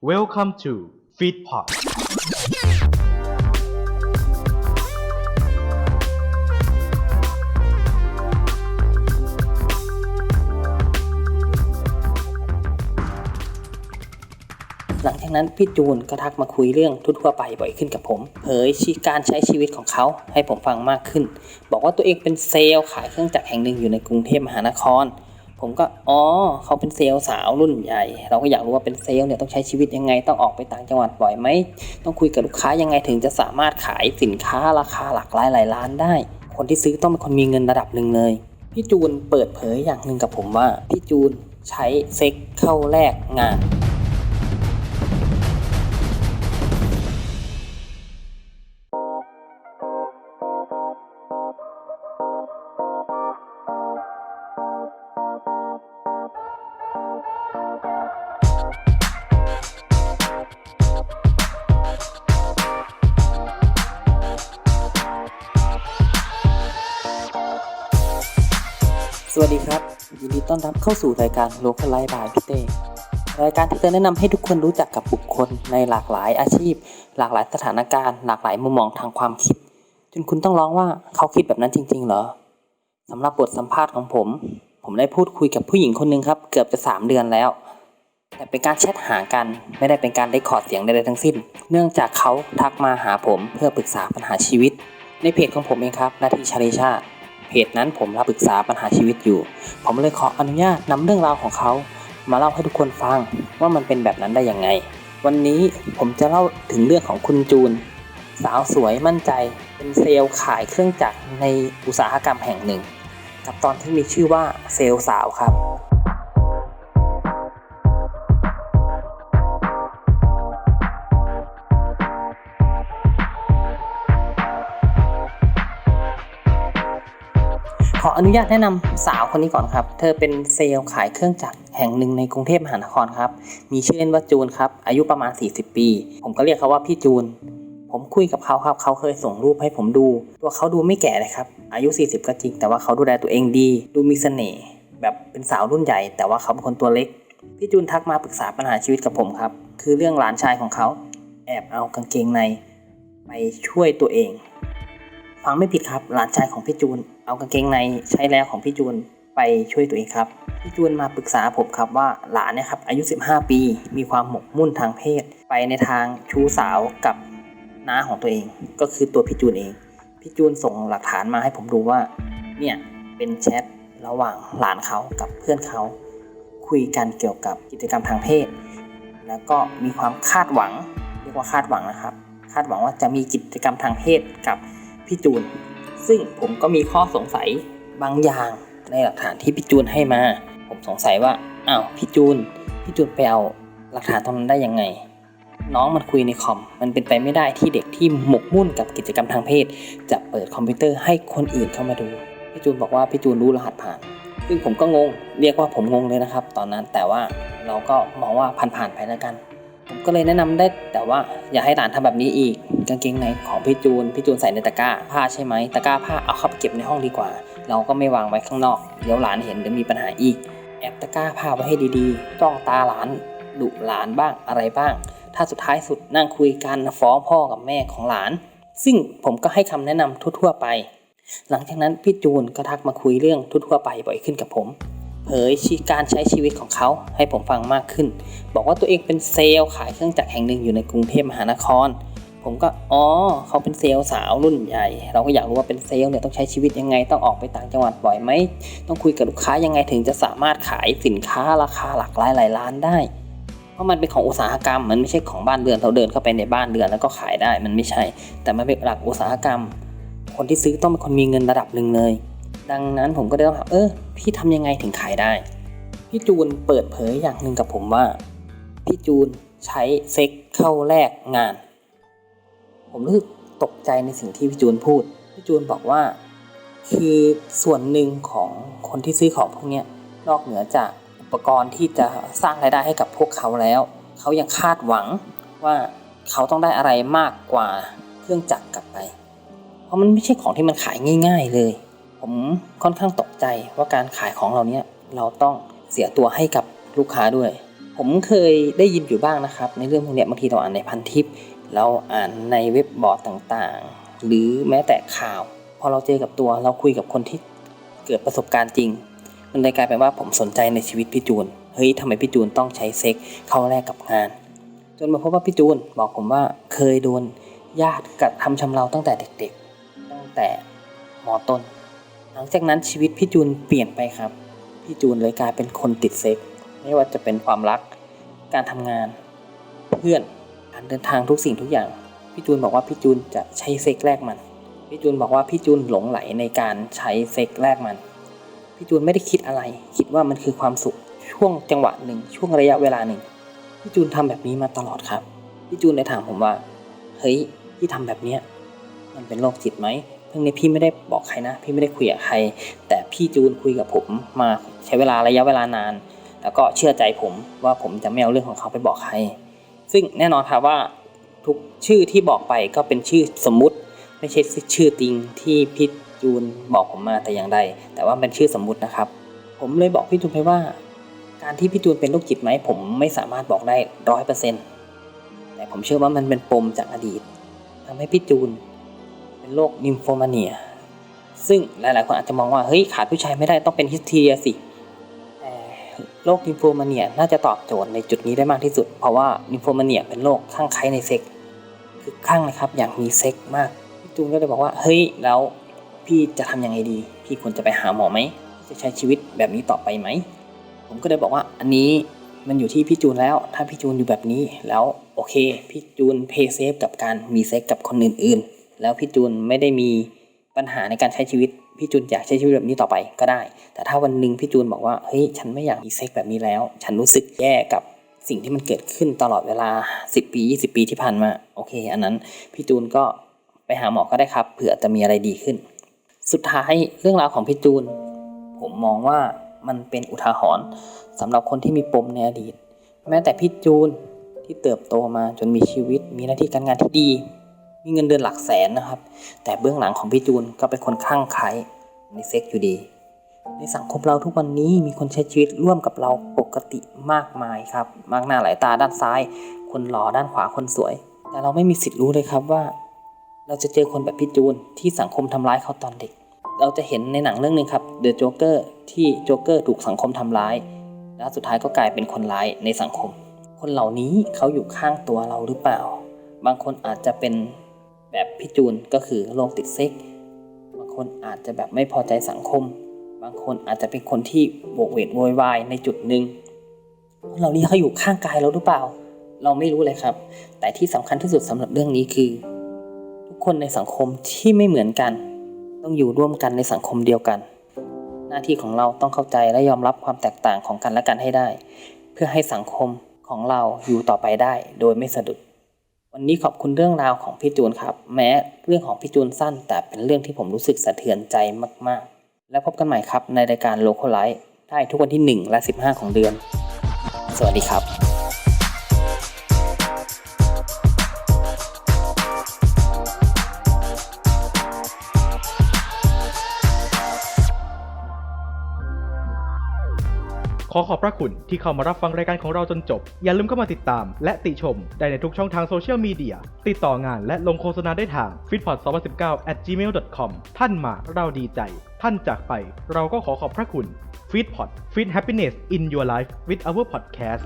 Welcome to Feedpot หลังจากนั้นพี่จูนก็ทักมาคุยเรื่องทั่วๆไปบ่อยขึ้นกับผม เผยชีการใช้ชีวิตของเขาให้ผมฟังมากขึ้น บอกว่าตัวเองเป็นเซลล์ขายเครื่องจักรแห่งหนึ่งอยู่ในกรุงเทพมหานคร ผมก็อ๋อเขาเป็นเซลล์สาวรุ่นใหญ่ เราก็อยากรู้ว่าเป็นเซลล์เนี่ยต้องใช้ชีวิตยังไง ต้องออกไปต่างจังหวัดบ่อยไหมต้องคุยกับลูกค้ายังไงถึงจะสามารถขายสินค้าราคาหลักหลายหลายล้านได้ คนที่ซื้อต้องเป็นคนมีเงินระดับหนึ่งเลยพี่จูนเปิดเผยอย่างหนึ่งกับผมว่าพี่จูนใช้เซ็กเข้าแลกงาน ยินดีต้อนรับเข้าสู่รายการ Local Life by พี่เต้รายการที่จะแนะนำให้ทุกคนรู้จักกับบุคคลในหลากหลายอาชีพ หลากหลายสถานการณ์ หลากหลายมุมมองทางความคิด จนคุณต้องร้องว่าเขาคิดแบบนั้นจริง ๆ เหรอสำหรับบทสัมภาษณ์ของผม ผมได้พูดคุยกับผู้หญิงคนหนึ่งครับ เกือบจะสามเดือนแล้ว แต่เป็นการแชทหากันไม่ได้เป็นการได้คอร์ดเสียงใดๆทั้งสิ้น เนื่องจากเขาทักมาหาผมเพื่อปรึกษาปัญหาชีวิต ในเพจของผมเองครับนาทีชาลิชาติ เพจนั้นผมรับปรึกษาปัญหาชีวิตอยู่ ผมเลยขออนุญาตนำเรื่องราวของเขา มาเล่าให้ทุกคนฟังว่ามันเป็นแบบนั้นได้ยังไง วันนี้ผมจะเล่าถึงเรื่องของคุณจูน สาวสวยมั่นใจ เป็นเซลล์ขายเครื่องจักรในอุตสาหกรรมแห่งหนึ่ง กับตอนที่มีชื่อว่าเซลล์สาวครับ ออนุญาตแนะนำสาวคนนี้ก่อนครับ เธอเป็นเซลล์ขายเครื่องจักรแห่งหนึ่งในกรุงเทพมหานครครับ มีชื่อเล่นว่าจูนครับ อายุประมาณ 40 ปี ผมก็เรียกเขาว่าพี่จูน ผมคุยกับเขาครับ เขาเคยส่งรูปให้ผมดู ตัวเขาดูไม่แก่เลยครับ อายุ 40 ก็จริง แต่ว่าเขาดูแลตัวเองดี ดูมีเสน่ห์ แบบเป็นสาวรุ่นใหญ่ แต่ว่าเขาเป็นคนตัวเล็ก พี่จูนทักมาปรึกษาปัญหาชีวิตกับผมครับ คือเรื่องหลานชายของเขา แอบเอากางเกงใน ไปช่วยตัวเอง ฟังไม่ผิดครับ หลานชายของพี่จูน เอากางเกงในใช้แล้วของพี่จูนไปช่วยตัวเองครับ พี่จูนมาปรึกษาผมครับว่าหลานเนี่ยครับอายุ 15 ปี มีความหมกมุ่นทางเพศ ไปในทางชู้สาวกับน้าของตัวเอง ก็คือตัวพี่จูนเอง พี่จูนส่งหลักฐานมาให้ผมดูว่า เนี่ยเป็นแชทระหว่างหลานเขากับเพื่อนเขา คุยกันเกี่ยวกับกิจกรรมทางเพศ แล้วก็มีความคาดหวังเรียกว่าคาดหวังนะครับ คาดหวังว่าจะมีกิจกรรมทางเพศกับพี่จูน ซึ่งผมก็มีข้อสงสัยบางอย่างในหลักฐานที่พี่จูนให้มา ผมสงสัยว่าอ้าวพี่จูนพี่จูนไปเอาหลักฐานตรงนั้นได้ยังไง น้องมันคุยในคอม มันเป็นไปไม่ได้ที่เด็กที่หมกมุ่นกับกิจกรรมทางเพศ จะเปิดคอมพิวเตอร์ให้คนอื่นเข้ามาดู พี่จูนบอกว่าพี่จูนรู้รหัสผ่าน ซึ่งผมก็งง เรียกว่าผมงงเลยนะครับ ตอนนั้นแต่ว่าเราก็มองว่าผ่านๆไปแล้วกัน ผมก็เลยแนะนำได้แต่ว่าอย่าให้หลานทำแบบนี้อีก กางเกงในของพี่จูนพี่จูนใส่ในตะกร้าผ้าใช่ไหมตะกร้าผ้าเอาเข้าไปเก็บในห้องดีกว่า เราก็ไม่วางไว้ข้างนอกเดี๋ยวหลานเห็นเดี๋ยวมีปัญหาอีก แอบตะกร้าผ้าไว้ให้ดีๆ จ้องตาหลานดุหลานบ้างอะไรบ้าง ถ้าสุดท้ายสุดนั่งคุยกันฟ้องพ่อกับแม่ของหลาน ซึ่งผมก็ให้คำแนะนำทั่วๆไป หลังจากนั้นพี่จูนก็ทักมาคุยเรื่องทั่วๆไปบ่อยขึ้นกับผม เผยชีการใช้ชีวิตของเขาให้ผมฟังมากขึ้น บอกว่าตัวเองเป็นเซลล์ขายเครื่องจักรแห่งหนึ่งอยู่ในกรุงเทพมหานคร ผมก็อ๋อเขาเป็นเซลล์สาวรุ่นใหญ่ เราก็อยากรู้ว่าเป็นเซลล์เนี่ยต้องใช้ชีวิตยังไง ต้องออกไปต่างจังหวัดบ่อยไหมต้องคุยกับลูกค้ายังไงถึงจะสามารถขายสินค้าราคาหลากหลายหลายล้านได้ เพราะมันเป็นของอุตสาหกรรม มันไม่ใช่ของบ้านเรือนเราเดินเข้าไปในบ้านเรือนแล้วก็ขายได้มันไม่ใช่ แต่มันเป็นหลักอุตสาหกรรม คนที่ซื้อต้องเป็นคนมีเงินระดับหนึ่งเลย ดังนั้นผมก็เลยต้องถามเออพี่ทำยังไงถึงขายได้ พี่จูนเปิดเผยอย่างหนึ่งกับผมว่า พี่จูนใช้เซ็กเข้าแลกงาน ผมรู้สึกตกใจในสิ่งที่พี่จูนพูด พี่จูนบอกว่า คือส่วนหนึ่งของคนที่ซื้อของพวกนี้นอกเหนือจากอุปกรณ์ที่จะสร้างรายได้ให้กับพวกเขาแล้ว เขายังคาดหวังว่าเขาต้องได้อะไรมากกว่าเครื่องจักรกลับไป เพราะมันไม่ใช่ของที่มันขายง่าย ๆ เลย ผมค่อนข้างตกใจว่าการขายของเราเนี้ยเราต้องเสียตัวให้กับลูกค้าด้วย ผมเคยได้ยินอยู่บ้างนะครับ ในเรื่องพวกนี้บางทีเราอ่านในพันทิป เราอ่านในเว็บบอร์ดต่างๆ หรือแม้แต่ข่าว พอเราเจอกับตัวเราคุยกับคนที่เกิดประสบการณ์จริง มันเลยกลายเป็นว่าผมสนใจในชีวิตพี่จูน เฮ้ยทำไมพี่จูนต้องใช้เซ็กเข้าแลกกับงาน จนมาพบว่าพี่จูนบอกผมว่าเคยโดนญาติกระทำชำเราตั้งแต่เด็กๆ ตั้งแต่มอต้น ลังจากนั้นชีวิตพี่จูนเปลี่ยนไปครับ พี่จูนเลยกลายเป็นคนติดเซ็ก ไม่ว่าจะเป็นความรัก การทำงาน เพื่อน การเดินทางทุกสิ่งทุกอย่าง พี่จูนบอกว่าพี่จูนจะใช้เซ็กแลกมัน พี่จูนบอกว่าพี่จูนหลงไหลในการใช้เซ็กแลกมัน พี่จูนไม่ได้คิดอะไร คิดว่ามันคือความสุข ช่วงจังหวะหนึ่ง ช่วงระยะเวลาหนึ่ง พี่จูนทำแบบนี้มาตลอดครับ พี่จูนเลยถามผมว่า เฮ้ยพี่ทำแบบเนี้ยมันเป็นโรคจิตไหม เรื่องนี้พี่ไม่ได้บอกใครนะ พี่ไม่ได้คุยกับใคร แต่พี่จูนคุยกับผมมาใช้เวลาระยะเวลานาน แล้วก็เชื่อใจผมว่าผมจะไม่เอาเรื่องของเขาไปบอกใคร ซึ่งแน่นอนครับว่าทุกชื่อที่บอกไปก็เป็นชื่อสมมุติ ไม่ใช่ชื่อจริงที่พี่จูนบอกผมมาแต่อย่างใด แต่ว่าเป็นชื่อสมมุตินะครับ ผมเลยบอกพี่จูนไปว่า การที่พี่จูนเป็นโรคจิตไหมผมไม่สามารถบอกได้ร้อยเปอร์เซ็นต์แต่ผมเชื่อว่ามันเป็นปมจากอดีตทำให้พี่จูนเป็น โรคนิมโฟมาเนีย ซึ่งหลาย ๆ คนอาจจะมองว่า เฮ้ย ขาดผู้ชายไม่ได้ต้องเป็นฮิสเทียสิแต่โรคนิมโฟมาเนียน่าจะตอบโจทย์ในจุดนี้ได้มากที่สุด เพราะว่านิมโฟมาเนียเป็นโรคข้างไคล้ในเซ็กคือข้างนะครับอยากมีเซ็กมากพี่จูนก็เลยบอกว่า เฮ้ย แล้วพี่จะทำยังไงดี พี่ควรจะไปหาหมอไหม จะใช้ชีวิตแบบนี้ต่อไปไหม ผมก็เลยบอกว่าอันนี้มันอยู่ที่พี่จูนแล้ว ถ้าพี่จูนอยู่แบบนี้แล้วโอเค พี่จูนเพย์เซฟกับการมีเซ็กกับคนอื่น ๆ แล้วพี่จูนไม่ได้มีปัญหาในการใช้ชีวิตพี่จูนอยากใช้ชีวิตแบบนี้ต่อไปก็ได้ แต่ถ้าวันหนึ่งพี่จูนบอกว่าเฮ้ยฉันไม่อยากมีเซ็กแบบนี้แล้ว ฉันรู้สึกแย่กับสิ่งที่มันเกิดขึ้นตลอดเวลา 10 ปี 20 ปีที่ผ่านมาโอเค อันนั้นพี่จูนก็ไปหาหมอก็ได้ครับเผื่อจะมีอะไรดีขึ้น สุดท้ายเรื่องราวของพี่จูน ผมมองว่ามันเป็นอุทาหรณ์สำหรับคนที่มีปมในอดีต แม้แต่พี่จูนที่เติบโตมาจนมีชีวิต มีหน้าที่การงานที่ดี มีเงินเดือนหลักแสนนะครับ แต่เบื้องหลังของพี่จูนก็เป็นคนข้างไคล้ในเซ็กอยู่ดี ในสังคมเราทุกวันนี้มีคนใช้ชีวิตร่วมกับเราปกติมากมายครับ มากหน้าหลายตาด้านซ้าย คนหล่อด้านขวาคนสวย แต่เราไม่มีสิทธิ์รู้เลยครับว่า เราจะเจอคนแบบพี่จูนที่สังคมทำร้ายเขาตอนเด็ก เราจะเห็นในหนังเรื่องหนึงครับ The Joker ที่โจ๊กเกอร์ถูกสังคมทำร้าย แล้วสุดท้ายก็กลายเป็นคนร้ายในสังคม คนเหล่านี้เขาอยู่ข้างตัวเราหรือเปล่า บางคนอาจจะเป็น แบบพี่จูนก็คือโรคติดเซ็ก บางคนอาจจะแบบไม่พอใจสังคม บางคนอาจจะเป็นคนที่โบกเวกโวยวายในจุดหนึ่งคนเหล่านี้เขาอยู่ข้างกายเราหรือเปล่า เราไม่รู้เลยครับ แต่ที่สำคัญที่สุดสำหรับเรื่องนี้คือ ทุกคนในสังคมที่ไม่เหมือนกัน ต้องอยู่ร่วมกันในสังคมเดียวกัน หน้าที่ของเราต้องเข้าใจและยอมรับความแตกต่างของกันและกันให้ได้ เพื่อให้สังคมของเราอยู่ต่อไปได้โดยไม่สะดุด วันนี้ขอบคุณเรื่องราวของพี่จูนครับ แม้เรื่องของพี่จูนสั้น แต่เป็นเรื่องที่ผมรู้สึกสะเทือนใจมากๆ แล้วพบกันใหม่ครับในรายการโลโคไลท์ได้ทุกวันที่ 1 และ 15 ของเดือน สวัสดีครับ อขอบพระคุณที่เข้ามารับฟังรายการของเราจนจบ อย่าลืมเข้ามาติดตาม และติชมได้ในทุกช่องทางโซเชียลมีเดีย ติดต่องานและลงโฆษณาได้ทาง f i t p o d 2 0 1 9 at gmail.com ท่านมาเราดีใจ ท่านจากไป เราก็ขอขอบพระคุณ f i t p o d Fit Happiness in Your Life with our podcast